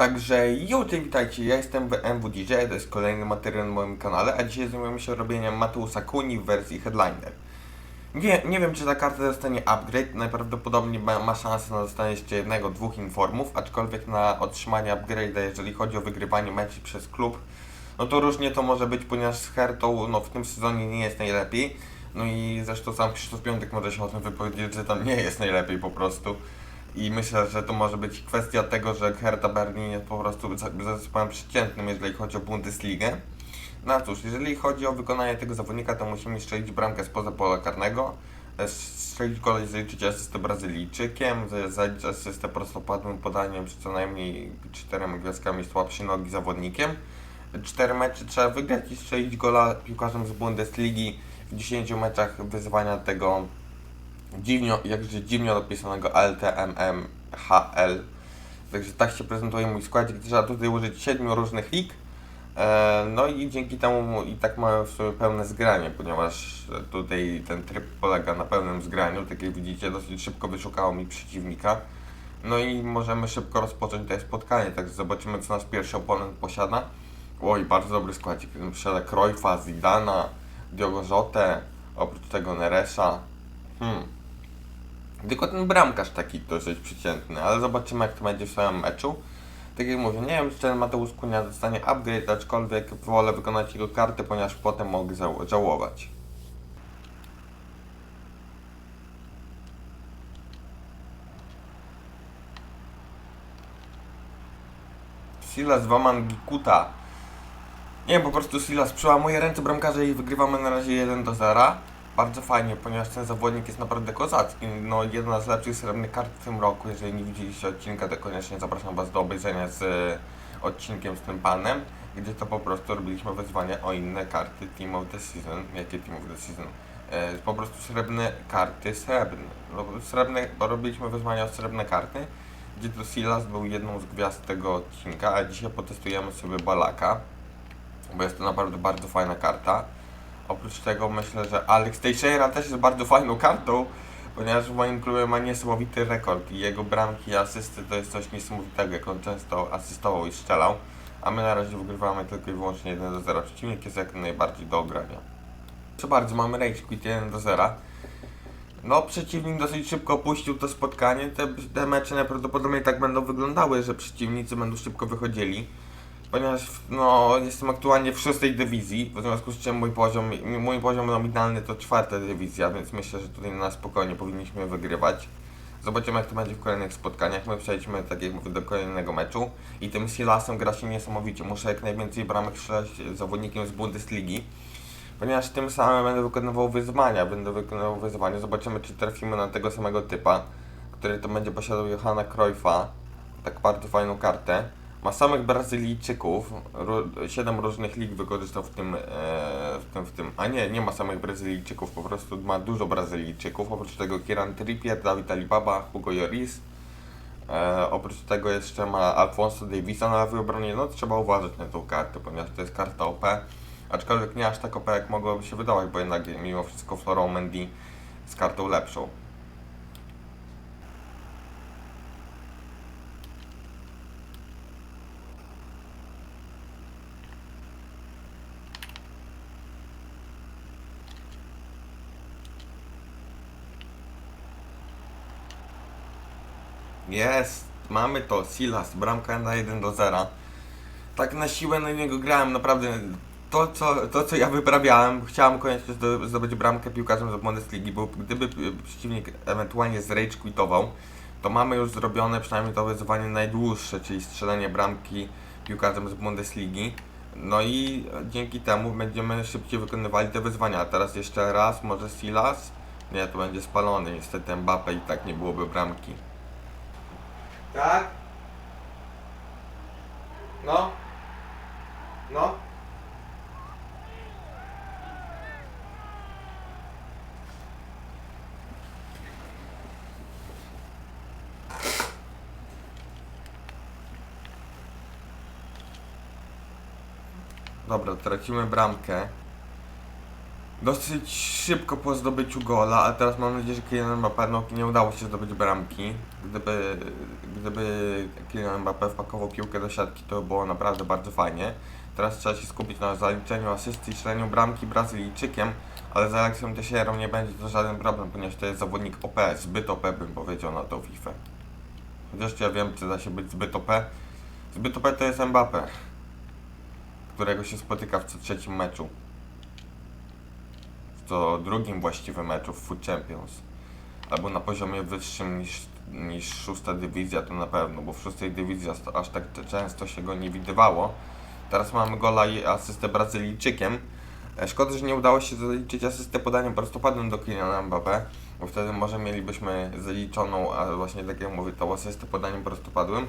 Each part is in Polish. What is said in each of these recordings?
Także cześć, witajcie, ja jestem w MWDJ, to jest kolejny materiał na moim kanale, a dzisiaj zajmujemy się robieniem Mateusa Kuni w wersji Headliner. Nie, nie wiem, czy ta karta dostanie upgrade, najprawdopodobniej ma, ma szansę na dostanie jeszcze jednego, dwóch informów, aczkolwiek na otrzymanie upgrade'a, jeżeli chodzi o wygrywanie meczy przez klub, no to różnie to może być, ponieważ z Hertą no, w tym sezonie nie jest najlepiej. No i zresztą sam Krzysztof Piątek może się o tym wypowiedzieć, że tam nie jest najlepiej po prostu. I myślę, że to może być kwestia tego, że Hertha Berlin jest po prostu zespołem przeciętnym, jeżeli chodzi o Bundesligę. No cóż, jeżeli chodzi o wykonanie tego zawodnika, to musimy strzelić bramkę spoza pola karnego, strzelić i zaliczyć asystę Brazylijczykiem, zaliczyć asystę prostopadłym podaniem przy co najmniej czterema gwiazdkami słabszej nogi zawodnikiem. Cztery mecze trzeba wygrać i strzelić gola piłkarzem z Bundesligi w 10 meczach wyzwania tego dziwnie, jakże dziwnie napisanego LTMMHL. Także tak się prezentuje mój składzik. Trzeba tutaj użyć siedmiu różnych lig. E, No i dzięki temu i tak mamy w sumie pełne zgranie, ponieważ tutaj ten tryb polega na pełnym zgraniu. Tak jak widzicie, dosyć szybko wyszukało mi przeciwnika. No i możemy szybko rozpocząć to spotkanie, także zobaczymy co nasz pierwszy oponent posiada. Oj, bardzo dobry składzik. Posiada Cruyffa, Zidana, Diogo Jotę, oprócz tego Neresza. Hmm. Tylko ten bramkarz taki dosyć przeciętny, ale zobaczymy jak to będzie w samym meczu. Tak jak mówię, nie wiem czy ten Mateusz Kunia dostanie upgrade, aczkolwiek wolę wykonać jego kartę, ponieważ potem mogę żał- żałować. Silas Waman Gikuta. Nie po prostu Silas przełamuje ręce bramkarza i wygrywamy na razie 1 do 0. Bardzo fajnie, ponieważ ten zawodnik jest naprawdę kozacki. No, jedna z lepszych srebrnych kart w tym roku. Jeżeli nie widzieliście odcinka, to koniecznie zapraszam Was do obejrzenia z e, odcinkiem z tym panem, gdzie to po prostu robiliśmy wyzwania o inne karty Team of the Season. Jakie Team of the Season? E, po prostu srebrne karty, srebrne. No, srebrne, robiliśmy wyzwania o srebrne karty, gdzie to Silas był jedną z gwiazd tego odcinka, a dzisiaj potestujemy sobie Balaka, bo jest to naprawdę bardzo fajna karta. Oprócz tego myślę, że Alex Teixeira też jest bardzo fajną kartą, ponieważ w moim klubie ma niesamowity rekord i jego bramki i asysty to jest coś niesamowitego, jak on często asystował i strzelał, a my na razie wygrywamy tylko i wyłącznie 1 do 0. Przeciwnik jest jak najbardziej do ogrania. Proszę bardzo, mamy rage quit 1 do 0. No, przeciwnik dosyć szybko opuścił to spotkanie. Te, te mecze najprawdopodobniej tak będą wyglądały, że przeciwnicy będą szybko wychodzili. Ponieważ no, jestem aktualnie w szóstej dywizji, w związku z czym mój poziom, mój poziom nominalny to czwarta dywizja, więc myślę, że tutaj na spokojnie powinniśmy wygrywać. Zobaczymy jak to będzie w kolejnych spotkaniach. My przejdźmy, tak jak mówię, do kolejnego meczu. I tym Silasem gra się niesamowicie. Muszę jak najwięcej bramek strzelać zawodnikiem z Bundesligi. Ponieważ tym samym będę wykonywał wyzwania. Będę wykonywał wyzwania. Zobaczymy, czy trafimy na tego samego typa, który to będzie posiadał Johanna Cruyffa. Tak bardzo fajną kartę. Ma samych Brazylijczyków. Siedem różnych lig wykorzystał w tym, e, w tym, w tym. A nie, nie ma samych Brazylijczyków, po prostu ma dużo Brazylijczyków. Oprócz tego Kieran Trippier, Dawid Alibaba, Hugo Lloris. E, oprócz tego jeszcze ma Alfonso Davisa na lewej obronie. No trzeba uważać na tą kartę, ponieważ to jest karta OP. Aczkolwiek nie aż tak OP jak mogłoby się wydawać, bo jednak mimo wszystko Florą Mendy z kartą lepszą. Jest, mamy to, Silas, bramka na 1 do 0. Tak na siłę na niego grałem, naprawdę to co, to, co ja wyprawiałem, chciałem koniecznie zdo- zdobyć bramkę piłkarzem z Bundesligi, bo gdyby p- przeciwnik ewentualnie z rage quitował, to mamy już zrobione przynajmniej to wyzwanie najdłuższe, czyli strzelenie bramki piłkarzem z Bundesligi. No i dzięki temu będziemy szybciej wykonywali te wyzwania. A teraz jeszcze raz, może Silas? Nie, to będzie spalony, niestety Mbappe i tak nie byłoby bramki. Tak? No? No? Dobra, tracimy bramkę. Dosyć szybko po zdobyciu gola, a teraz mam nadzieję, że Kylian Mbappé no, nie udało się zdobyć bramki. Gdyby, gdyby Kylian Mbappé wpakował piłkę do siatki, to by było naprawdę bardzo fajnie. Teraz trzeba się skupić na zaliczeniu asysty i strzeleniu bramki Brazylijczykiem, ale z Aleksem Teixeirą nie będzie to żaden problem, ponieważ to jest zawodnik OP, zbyt OP bym powiedział na tą FIFA. Chociaż ja wiem, czy da się być zbyt OP. Zbyt OP to jest Mbappé, którego się spotyka w co trzecim meczu to drugim właściwym meczu w Food Champions. Albo na poziomie wyższym niż, niż szósta dywizja to na pewno, bo w szóstej dywizji aż- tak często się go nie widywało. Teraz mamy gola i asystę Brazylijczykiem. E, Szkoda, że nie udało się zaliczyć asystę podaniem prostopadłym do Kyliana Mbappé, bo wtedy może mielibyśmy zaliczoną, a właśnie tak jak mówię, tą asystę podaniem prostopadłym.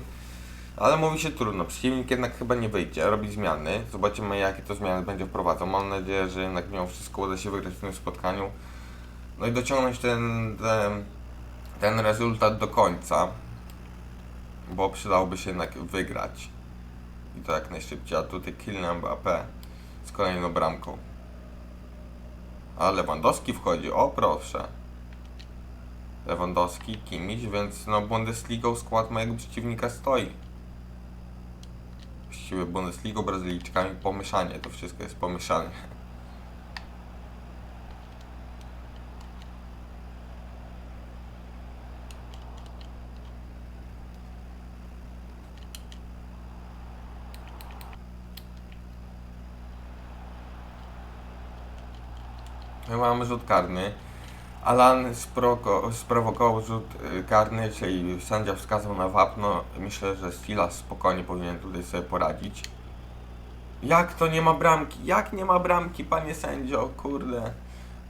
Ale mówi się trudno, przeciwnik jednak chyba nie wyjdzie, robi zmiany. Zobaczymy jakie to zmiany będzie wprowadzał. Mam nadzieję, że jednak mimo wszystko uda się wygrać w tym spotkaniu. No i dociągnąć ten, ten, ten rezultat do końca. Bo przydałoby się jednak wygrać. I to jak najszybciej. A tutaj Kylian Mbappé z kolejną bramką. A Lewandowski wchodzi, o proszę. Lewandowski, Kimiś, więc no Bundesligą skład mojego przeciwnika stoi właściwie Bundesligą, Brazylijczykami pomieszanie, to wszystko jest pomieszane. My mamy rzut karny. Alan sproko- sprowokował rzut y, karny, czyli sędzia wskazał na wapno. Myślę, że Silas spokojnie powinien tutaj sobie poradzić. Jak to nie ma bramki? Jak nie ma bramki, panie sędzio? Kurde.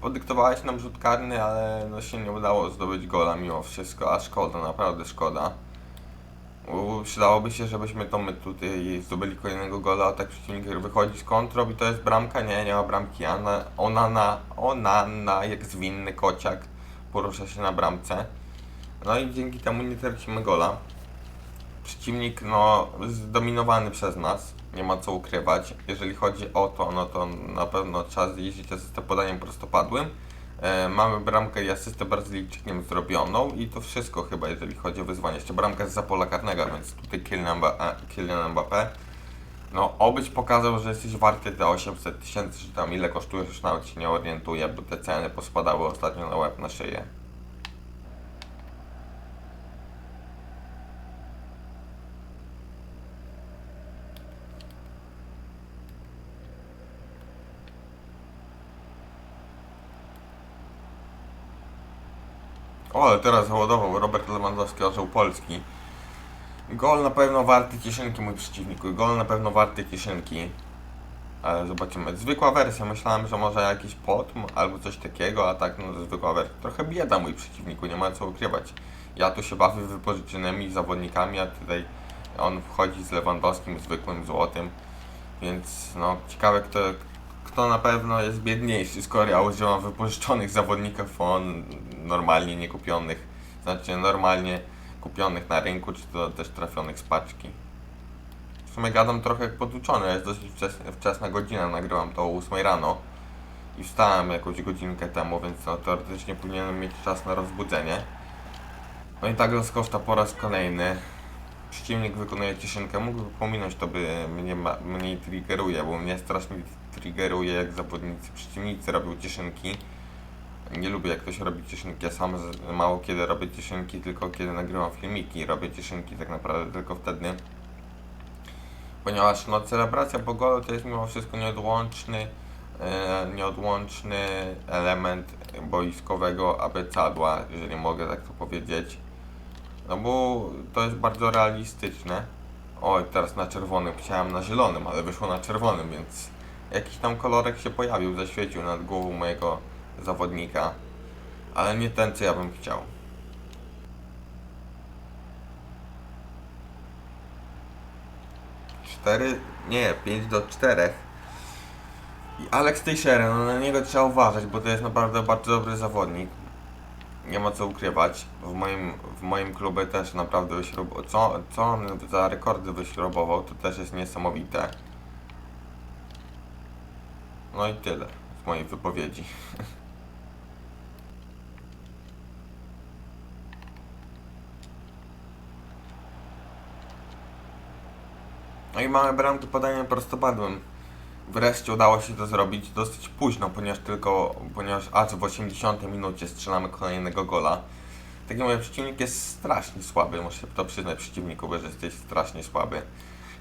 Podyktowałeś nam rzut karny, ale no się nie udało zdobyć gola mimo wszystko, a szkoda, naprawdę szkoda. Przydałoby się, żebyśmy to my tutaj zdobyli kolejnego gola, a tak przeciwnik wychodzi z kontrą i to jest bramka, nie, nie ma bramki, ona, ona na, ona na, jak zwinny kociak porusza się na bramce. No i dzięki temu nie tracimy gola. Przeciwnik, no, zdominowany przez nas, nie ma co ukrywać. Jeżeli chodzi o to, no to na pewno trzeba zjeździć asystę podaniem prostopadłym. E, mamy bramkę i asystę Brazylijczykiem zrobioną i to wszystko chyba, jeżeli chodzi o wyzwanie. Jeszcze bramka z pola karnego, więc tutaj Kylian e, Mbappé. No, obyś pokazał, że jesteś warty te 800 tysięcy, czy tam ile kosztujesz, już nawet się nie orientuję, bo te ceny pospadały ostatnio na łeb, na szyję. Ale teraz załadował Robert Lewandowski, orzeł Polski. Gol na pewno warty kieszonki, mój przeciwniku. Gol na pewno warty kieszonki. Ale zobaczymy. Zwykła wersja. Myślałem, że może jakiś potm albo coś takiego, a tak no zwykła wersja. Trochę bieda mój przeciwniku, nie ma co ukrywać. Ja tu się bawię wypożyczonymi zawodnikami, a tutaj on wchodzi z Lewandowskim zwykłym złotym. Więc no ciekawe kto, kto na pewno jest biedniejszy, skoro ja używam wypożyczonych zawodników, on normalnie nie kupionych, znaczy normalnie kupionych na rynku, czy to też trafionych z paczki. W sumie gadam trochę jak poduczony, jest dosyć wczesna, wczesna godzina, nagrywam to o 8 rano i wstałem jakąś godzinkę temu, więc no, teoretycznie powinienem mieć czas na rozbudzenie. No i tak rozkoszta po raz kolejny. Przeciwnik wykonuje cieszynkę, mógłby pominąć to, by mnie mniej triggeruje, bo mnie strasznie triggeruje jak zawodnicy przeciwnicy robią cieszynki. Nie lubię jak ktoś robi cieszynki, ja sam mało kiedy robię cieszynki, tylko kiedy nagrywam filmiki robię cieszynki tak naprawdę tylko wtedy. Ponieważ no celebracja po golu to jest mimo wszystko nieodłączny, e, nieodłączny element boiskowego abecadła, jeżeli mogę tak to powiedzieć. No bo to jest bardzo realistyczne. Oj, teraz na czerwonym, chciałem na zielonym, ale wyszło na czerwonym, więc jakiś tam kolorek się pojawił, zaświecił nad głową mojego zawodnika, ale nie ten, co ja bym chciał. Cztery, nie, pięć do czterech. I Alex Teixeira, no na niego trzeba uważać, bo to jest naprawdę bardzo dobry zawodnik. Nie ma co ukrywać. W moim, w moim klubie też naprawdę wyśrubował. Co, co on za rekordy wyśrubował, to też jest niesamowite. No i tyle. z mojej wypowiedzi. No i mamy bramkę podaniem prostopadłym. Wreszcie udało się to zrobić dosyć późno, ponieważ tylko, ponieważ aż w 80 minucie strzelamy kolejnego gola. Tak jak mówię, przeciwnik jest strasznie słaby, muszę to przyznać przeciwniku, że jesteś strasznie słaby.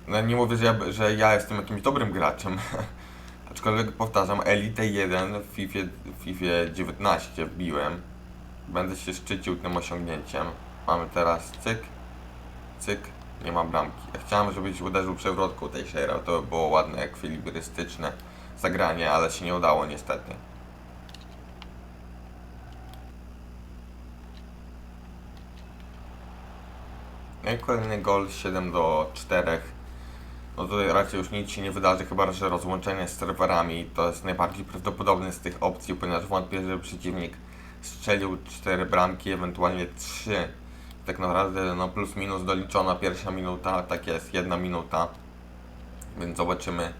No nie mówię, że ja, że ja jestem jakimś dobrym graczem, aczkolwiek powtarzam, Elite 1 w FIFA, FIFA 19 wbiłem. Będę się szczycił tym osiągnięciem. Mamy teraz cyk, cyk, nie ma bramki. Ja chciałem, żebyś uderzył przewrotką tej Shera, to by było ładne, ekwilibrystyczne zagranie, ale się nie udało niestety. No i kolejny gol 7 do 4. No tutaj raczej już nic się nie wydarzy, chyba że rozłączenie z serwerami to jest najbardziej prawdopodobny z tych opcji, ponieważ wątpię, że przeciwnik strzelił 4 bramki, ewentualnie 3. Tak naprawdę no plus minus doliczona pierwsza minuta, tak jest, jedna minuta. Więc zobaczymy.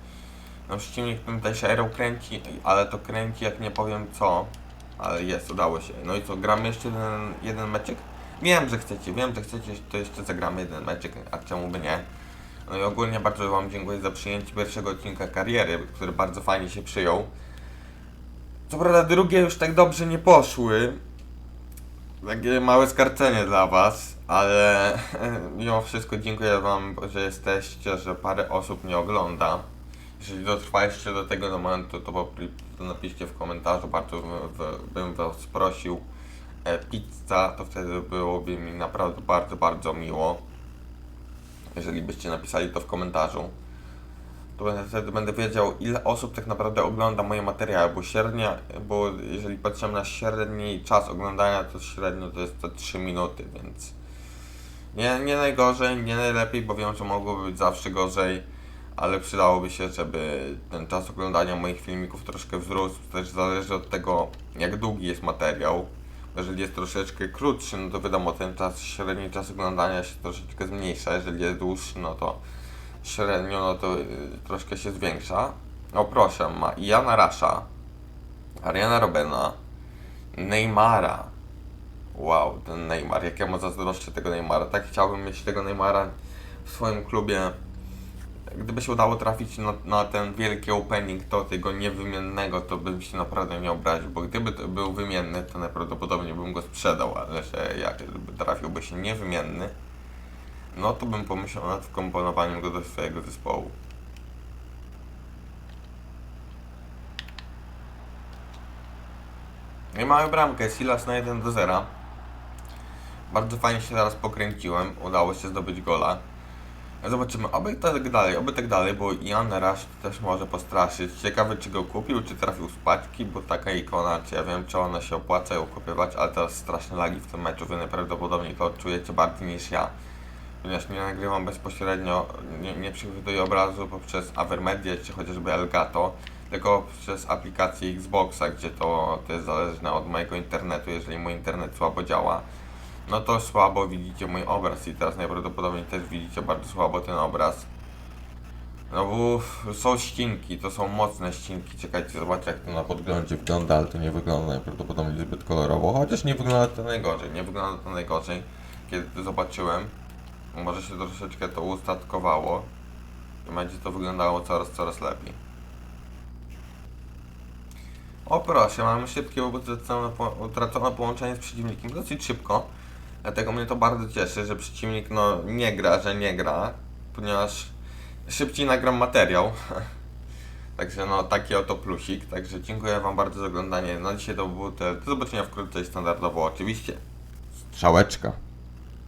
No przeciwnik tym też aero kręci, ale to kręci jak nie powiem co. Ale jest, udało się. No i co, gramy jeszcze jeden, jeden meczek? Wiem, że chcecie, wiem, że chcecie, to jeszcze zagramy jeden meczek, a czemu by nie? No i ogólnie bardzo Wam dziękuję za przyjęcie pierwszego odcinka kariery, który bardzo fajnie się przyjął. Co prawda drugie już tak dobrze nie poszły. Takie małe skarcenie dla Was, ale mimo wszystko dziękuję Wam, że jesteście, że parę osób mnie ogląda. Jeżeli dotrwaliście do tego momentu, to, to napiszcie w komentarzu, bardzo bym Was prosił. E, pizza, to wtedy byłoby mi naprawdę bardzo, bardzo miło. Jeżeli byście napisali to w komentarzu, to będę, wtedy będę wiedział, ile osób tak naprawdę ogląda moje materiały, bo średnia, bo jeżeli patrzymy na średni czas oglądania, to średnio to jest to 3 minuty, więc nie, nie najgorzej, nie najlepiej, bo wiem, że mogłoby być zawsze gorzej, ale przydałoby się, żeby ten czas oglądania moich filmików troszkę wzrósł, też zależy od tego, jak długi jest materiał. Jeżeli jest troszeczkę krótszy, no to wiadomo, ten czas, średni czas oglądania się troszeczkę zmniejsza, jeżeli jest dłuższy, no to średnio, no to y, troszkę się zwiększa. O proszę, ma Jana Rasza, Ariana Robena, Neymara. Wow, ten Neymar, jak ja mu zazdroszczę tego Neymara. Tak chciałbym mieć tego Neymara w swoim klubie. Gdyby się udało trafić na, na ten wielki opening, to tego niewymiennego, to bym się naprawdę nie obraził, bo gdyby to był wymienny, to najprawdopodobniej bym go sprzedał, ale że jak trafiłby się niewymienny, no to bym pomyślał nad wkomponowaniem go do swojego zespołu. I mamy bramkę, Silas na 1 do 0. Bardzo fajnie się teraz pokręciłem, udało się zdobyć gola. Zobaczymy, oby tak dalej, oby tak dalej, bo Jan Rush też może postraszyć. Ciekawe czy go kupił, czy trafił z paczki, bo taka ikona, czy ja wiem, czy ona się opłaca ją kupywać, ale teraz straszne lagi w tym meczu, wy najprawdopodobniej to odczujecie bardziej niż ja. Ponieważ nie nagrywam bezpośrednio, nie, nie przygotowuję obrazu poprzez Avermedia czy chociażby Elgato, tylko przez aplikację Xboxa, gdzie to, to jest zależne od mojego internetu, jeżeli mój internet słabo działa no to słabo widzicie mój obraz i teraz najprawdopodobniej też widzicie bardzo słabo ten obraz. No bo są ścinki, to są mocne ścinki, czekajcie, zobaczcie jak to na podglądzie wygląda, ale to nie wygląda najprawdopodobniej zbyt kolorowo, chociaż nie wygląda to najgorzej, nie wygląda to najgorzej, kiedy to zobaczyłem. Może się troszeczkę to ustatkowało i będzie to wyglądało coraz, coraz lepiej. O proszę, mamy szybkie po- utracone połączenie z przeciwnikiem dosyć szybko. Dlatego mnie to bardzo cieszy, że przeciwnik no, nie gra, że nie gra, ponieważ szybciej nagram materiał. Także no taki oto plusik. Także dziękuję Wam bardzo za oglądanie. Na dzisiaj to było tyle. Do zobaczenia wkrótce standardowo oczywiście. Strzałeczka.